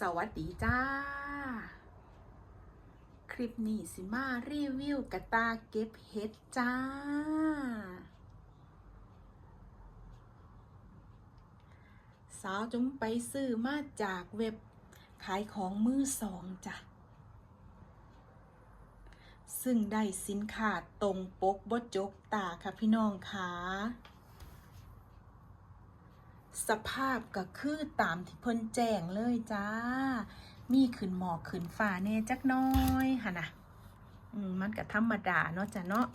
สวัสดีจ้า คลิปนี้สิมารีวิวกระตาเก็บเห็ดจ้า สาวจุงไปซื้อมาจากเว็บขายของมือสองจ้ะ ซึ่งได้สินค้าตรงปกบดจกตาค่ะพี่น้องค่ะ สภาพก็คือตามที่เพิ่นแจ้งเลยจ้า มีขึ้นหมอกขึ้นฟ้าแน่จักน้อยค่ะนะอืมมันก็ธรรมดาเนาะจ้ะเนาะ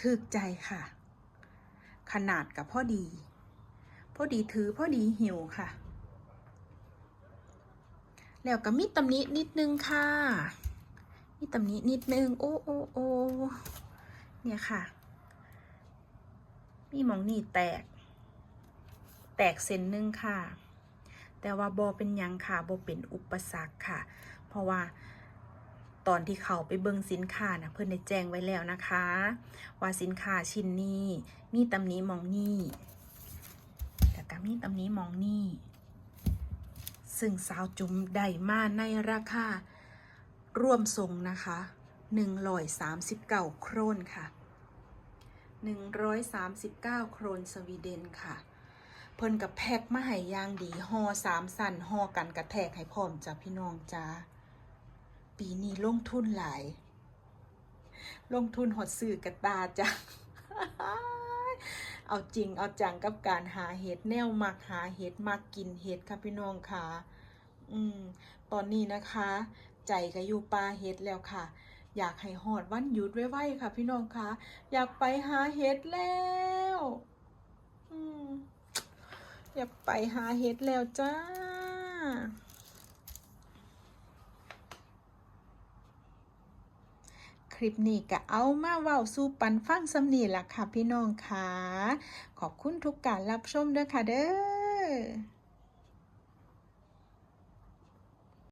ถึกใจค่ะ ขนาดกับพอดีพอดีถือพอดีหิวค่ะ แล้วก็มีตำหนินิดนึงค่ะ มีตำหนินิดนึง โอ้โอ้โอ้เนี่ยค่ะ มีหมองนี่แตก แตกเส้นหนึ่งค่ะ แต่ว่าบอเป็นยังค่ะบอเป็นอุปสรรคค่ะ เพราะว่าตอนที่เขาไปเบิ่งสินค้านะเพื่อนได้แจ้งไว้แล้วนะคะ ว่าสินค้าชิ้นนี้มีตำหนีมองนี่แต่ก็มีตำหนีมองนี่ซึ่งสาวจุ๋มได้มาในราคาร่วมทรงนะคะ 139 โครนค่ะ 139 โครนสวีเดนค่ะ เพิ่นกับแพ็คมาให้ย่างดีห่อสามสั่นห่อกันกระแทกให้พร้อมจ้ะพี่น้องจ้าปีนี้ลงทุนหลาย ลงทุนหดสื่อกระตาจ้ะเอาจริงเอาจังกับการหาเห็ดแนวมักหาเห็ดมักกินเห็ดค่ะพี่น้องค่ะ อืม ตอนนี้นะคะ ใจก็อยู่ปลาเห็ดแล้วค่ะ อยากให้หอดวันหยุดไว้ๆค่ะ พี่น้องคะอยากไปหาเห็ดแล้วอยากไปหาเห็ดแล้วจ้าคลิปนี้ก็เอามาเว้าสู่ปันฟังสำนีล่ะค่ะพี่น้องค่ะ ขอบคุณทุกการรับชมด้วยค่ะเด้อ